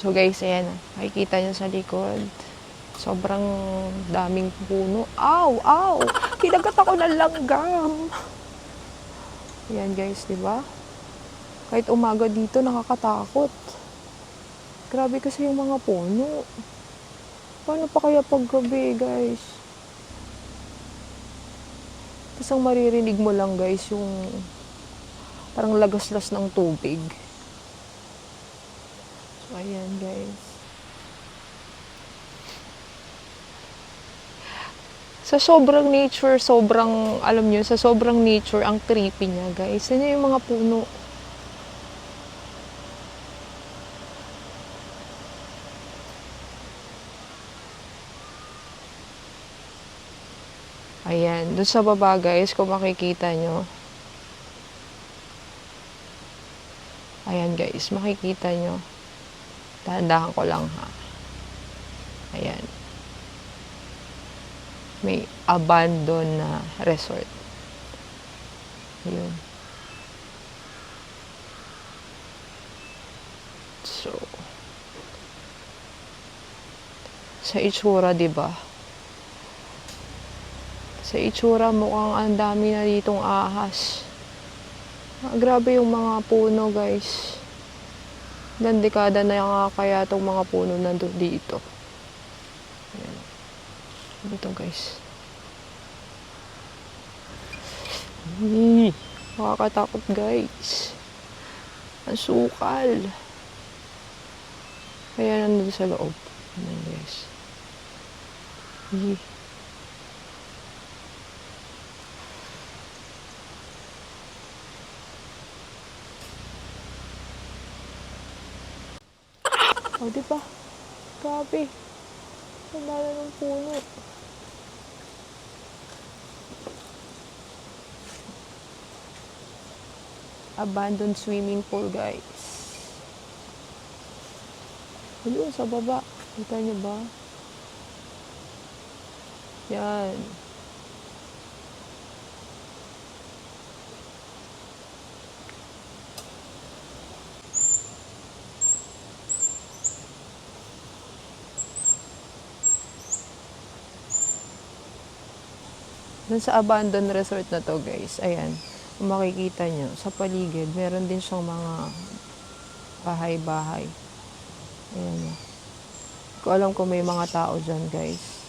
So guys, ayan. Makikita nyo sa likod. Sobrang daming puno. Aw! Aw! Kinagat ako ng langgam. Ayan guys, di ba? Kahit umaga dito, nakakatakot. Grabe kasi yung mga puno. Paano pa kaya pag gabi, guys? Tapos ang maririnig mo lang, guys, yung parang lagaslas ng tubig. Ayan, guys. Sa sobrang nature, sobrang, alam nyo, sa sobrang nature, ang creepy niya, guys. Yan yung mga puno. Ayan, dun sa baba guys, kung makikita nyo. Ayan guys, makikita nyo. Dahan-dahan ko lang ha. Ayan. May abandon na resort. Ayun. So, sa itsura, di ba? Sa itsura, mukhang ang dami na ditong ahas. Ah, grabe yung mga puno, guys. Ilang dekada na nga kaya itong mga puno nandun dito. Ayan. Ano to, guys? Ay, nakakatakot, guys. Ang sukal. Kaya nandun sa loob. Ayan, guys. Ay. O, di ba? Grabe. Ang lala ng puno. Abandoned swimming pool, guys. Ayun, sa baba. Kita niyo ba? Yan. Dun sa abandoned resort na to, guys, ayan, kung makikita nyo, sa paligid, meron din siyang mga bahay-bahay. Ayan. Ko alam kung may mga tao dyan, guys.